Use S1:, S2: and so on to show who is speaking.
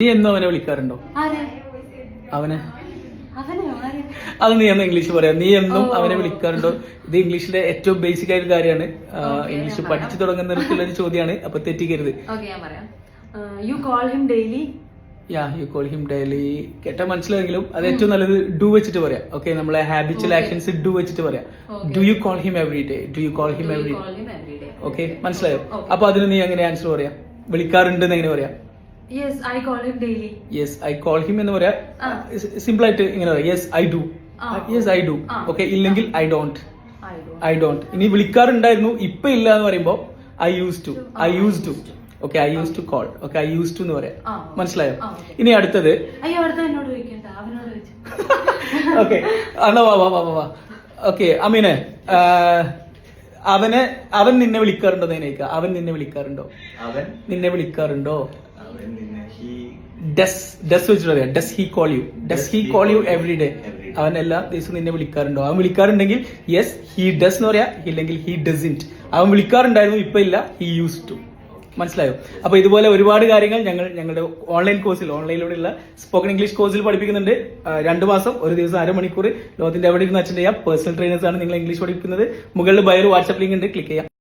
S1: നീ എന്നും അവനെ വിളിക്കാറുണ്ടോ? അവനെ? അത് നീ എന്ന് ഇംഗ്ലീഷ് പറയാം. നീ എന്നും അവനെ വിളിക്കാറുണ്ടോ? ഇത് ഇംഗ്ലീഷിലെ ഏറ്റവും ബേസിക് ആയ ഒരു കാര്യമാണ് ഇംഗ്ലീഷ് പഠിച്ചു തുടങ്ങുന്നവർക്കുള്ള ഒരു ചോദ്യമാണ്. അപ്പൊ തെറ്റിക്കരുത്.
S2: You call him daily
S1: yeah you call him daily കേട്ടാൽ മനസ്സിലായെങ്കിലും അത് ഏറ്റവും നല്ലത് ഡു വെച്ചിട്ട് പറയാം. ഓക്കെ നമ്മളെ ഹാബിച്വൽ ആക്ഷൻസ് ഡു വെച്ചിട്ട് പറയാം. Do you call him every day do you call him every
S2: day
S1: okay മനസ്സിലായോ. അപ്പൊ അതിന് നീ എങ്ങനെ ആൻസർ പറയാം. വിളിക്കാറുണ്ട് എന്ന് എങ്ങനെ പറയാം?
S2: Yes I call him daily
S1: yes I call him എന്ന് പറയാ സിമ്പിൾ ആയിട്ട് ഇങ്ങനെ പറയാം. Yes I do. Yes I do okay ഇല്ലെങ്കിൽ ഐ ഡോണ്ട്
S2: ഐ
S1: ഡോണ്ട് ഇനി വിളിക്കാറുണ്ടായിരുന്നു ഇപ്പൊ ഇല്ല എന്ന് പറയുമ്പോ I used to I used to okay I used to call okay I used to എന്ന് പറയാം. മനസ്സിലായോ? ഇനി അടുത്തത്. ഓക്കെ ആണോ വാ വാ വാ വാ ഓക്കെ അമീനെ അവനെ അവൻ നിന്നെ വിളിക്കാറുണ്ടോ നിനക്ക് അവൻ നിന്നെ വിളിക്കാറുണ്ടോ?
S3: അവൻ?
S1: നിന്നെ വിളിക്കാറുണ്ടോ? ഡസ് ഡസ് വെച്ചിട്ട് പറയാം does he call you does he call you every day അവൻ എല്ലാ ദിവസവും നിന്നെ വിളിക്കാറുണ്ടോ? അവൻ വിളിക്കാറുണ്ടെങ്കിൽ യെസ് ഹി ഡസ് എന്ന് പറയാ ഇല്ലെങ്കിൽ ഹി ഡസിന്റ് അവൻ വിളിക്കാറുണ്ടായിരുന്നു ഇപ്പൊ ഇല്ല ഹി യൂസ് ടു മനസ്സിലായോ? അപ്പൊ ഇതുപോലെ ഒരുപാട് കാര്യങ്ങൾ ഞങ്ങൾ ഞങ്ങളുടെ ഓൺലൈൻ കോഴ്സിൽ ഓൺലൈനിലൂടെയുള്ള സ്പോക്കൺ ഇംഗ്ലീഷ് കോഴ്സിൽ പഠിപ്പിക്കുന്നുണ്ട്. രണ്ട് മാസം ഒരു ദിവസം അരമണിക്കൂർ ലോകത്തിന്റെ എവിടെ ഇരുന്ന് അച്ഛൻ ചെയ്യാം പേഴ്സണൽ ട്രെയിനേഴ്സ് ആണ് നിങ്ങൾ ഇംഗ്ലീഷ് പഠിപ്പിക്കുന്നത്. മുകളിൽ ബയർ വാട്സ്ആപ്പ് ലിങ്ക് ഉണ്ട് ക്ലിക്ക് ചെയ്യാം.